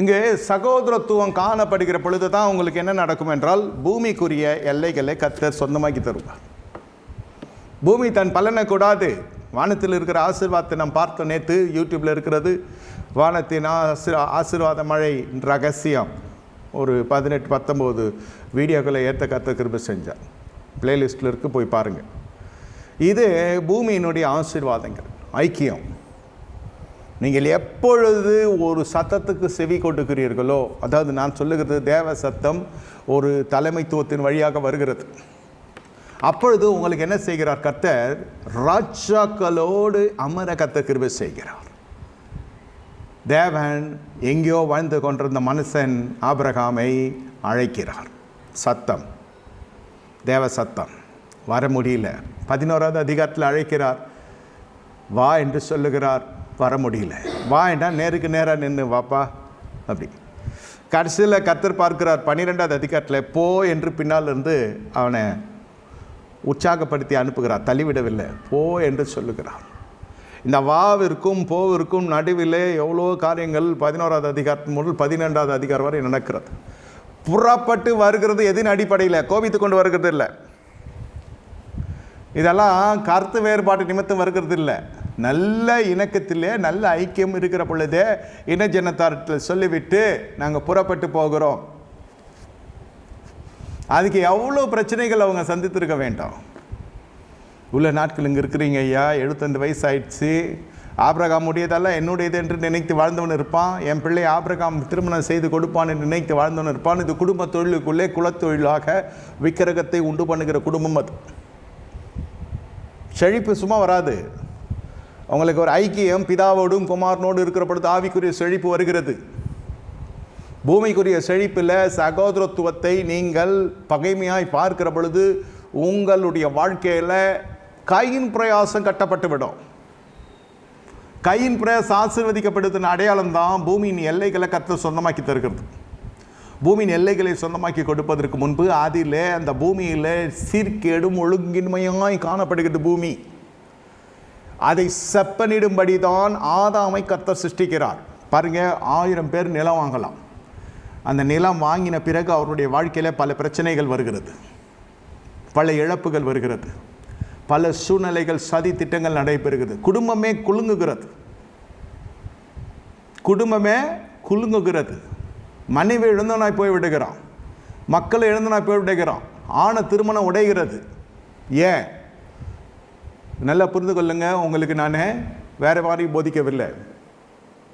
இங்கே சகோதரத்துவம் காணப்படுகிற பொழுது தான் உங்களுக்கு என்ன நடக்கும் என்றால் பூமிக்குரிய எல்லைகளை கத்தர் சொந்தமாக்கி தருவார். பூமி தன் பலனை கூடாது. வானத்தில் இருக்கிற ஆசீர்வாதத்தை நாம் பார்த்தோம் நேற்று யூடியூப்பில் இருக்கிறது வானத்தின் ஆசீர் ஆசீர்வாத மழை ரகசியம். ஒரு பதினெட்டு பத்தொம்போது வீடியோக்களை ஏற்ற கத்த கிருப செஞ்சார். பிளேலிஸ்ட்டில் இருக்கு போய் பாருங்கள் இது பூமியினுடைய ஆசீர்வாதங்கள் ஐக்கியம். நீங்கள் எப்பொழுது ஒரு சத்தத்துக்கு செவி கொடுக்கிறீர்களோ அதாவது நான் சொல்லுகிறது தேவ சத்தம் ஒரு தலைமைத்துவத்தின் வழியாக வருகிறது. அப்பொழுது உங்களுக்கு என்ன செய்கிறார் கர்த்தர்? ராஜாக்களோடு அமர கத்த கிருபை செய்கிறார். தேவன் எங்கேயோ வாழ்ந்து கொண்டிருந்த மனுஷன் ஆபிரகாமை அழைக்கிறார். சத்தம். தேவ சத்தம். வர முடியல. பதினோராவது அதிகாரத்தில் அழைக்கிறார். வா என்று சொல்லுகிறார். வர முடியல வா நேருக்கு நேராக நின்று வாப்பா அப்படி. கடைசியில் கத்தர் பார்க்கிறார் பன்னிரெண்டாவது அதிகாரத்தில் போ என்று பின்னால் இருந்து அவனை உற்சாகப்படுத்தி அனுப்புகிறார் தள்ளிவிடவில்லை. போ என்று சொல்லுகிறார். இந்த வாவிற்கும் போவிற்கும் நடுவிலே எவ்வளோ காரியங்கள் பதினோராவது அதிகாரம் முதல் பதினெண்டாவது அதிகாரம் வரை நடக்கிறது. புறப்பட்டு வருகிறது எதின் அடிப்படையில்? கோபித்து கொண்டு வருகிறது இல்லை இதெல்லாம் கருத்து வேறுபாட்டு நிமித்தம் வருகிறது இல்லை நல்ல இணக்கத்திலே நல்ல ஐக்கியம் இருக்கிற பொழுதே இன ஜனத்தாரத்தில் சொல்லிவிட்டு நாங்கள் புறப்பட்டு போகிறோம். அதுக்கு எவ்வளோ பிரச்சனைகள் அவங்க சந்தித்திருக்க வேண்டாம்? உள்ள நாட்கள் இங்கே இருக்கிறீங்க ஐயா எழுபத்தஞ்சு வயசு ஆயிடுச்சு ஆபிரகாம் உடையதெல்லாம் என்னுடையது என்று நினைத்து வாழ்ந்தவன் இருப்பான். என் பிள்ளை ஆபிரகாம் திருமணம் செய்து கொடுப்பான் என்று நினைத்து வாழ்ந்தவன் இருப்பான். இது குடும்ப தொழிலுக்குள்ளே குலத்தொழிலாக விக்கிரகத்தை உண்டு பண்ணுகிற குடும்பம் அது. செழிப்பு சும்மா வராது. அவங்களுக்கு ஒரு ஐக்கியம் பிதாவோடும் குமாரனோடு இருக்கிற பொழுது ஆவிக்குரிய செழிப்பு வருகிறது. பூமிக்குரிய செழிப்பில் சகோதரத்துவத்தை நீங்கள் பகைமையாய் பார்க்கிற பொழுது உங்களுடைய வாழ்க்கையில் கையின் பிரயாசம் கட்டப்பட்டுவிடும் கையின் பிரயாசம் ஆசீர்வதிக்கப்படுவதன் அடையாளம் தான் பூமியின் எல்லைகளை கத்த சொந்தமாக்கி தருகிறது. பூமியின் எல்லைகளை சொந்தமாக்கி கொடுப்பதற்கு முன்பு அதில் அந்த பூமியில் சீர்கேடும் ஒழுங்கின்மையாய் காணப்படுகிறது பூமி. அதை செப்பனிடும்படி தான் ஆதாமை கர்த்தர் சிருஷ்டிக்கிறார். பாருங்க ஆயிரம் பேர் நிலம் வாங்கலாம். அந்த நிலம் வாங்கின பிறகு அவருடைய வாழ்க்கையில் பல பிரச்சனைகள் வருகிறது. பல இழப்புகள் வருகிறது. பல சூழ்நிலைகள் சதி திட்டங்கள் நடைபெறுகிறது. குடும்பமே குலுங்குகிறது. குடும்பமே குலுங்குகிறது. மனைவி எழுந்தனாய் போய் விடுகிறான். மக்களை எழுந்தனாய் போய் விடுகிறான். ஆன திருமணம் உடைகிறது. ஏன்? நல்லா புரிந்து கொள்ளுங்கள் உங்களுக்கு நான் வேறு மாதிரி போதிக்கவில்லை.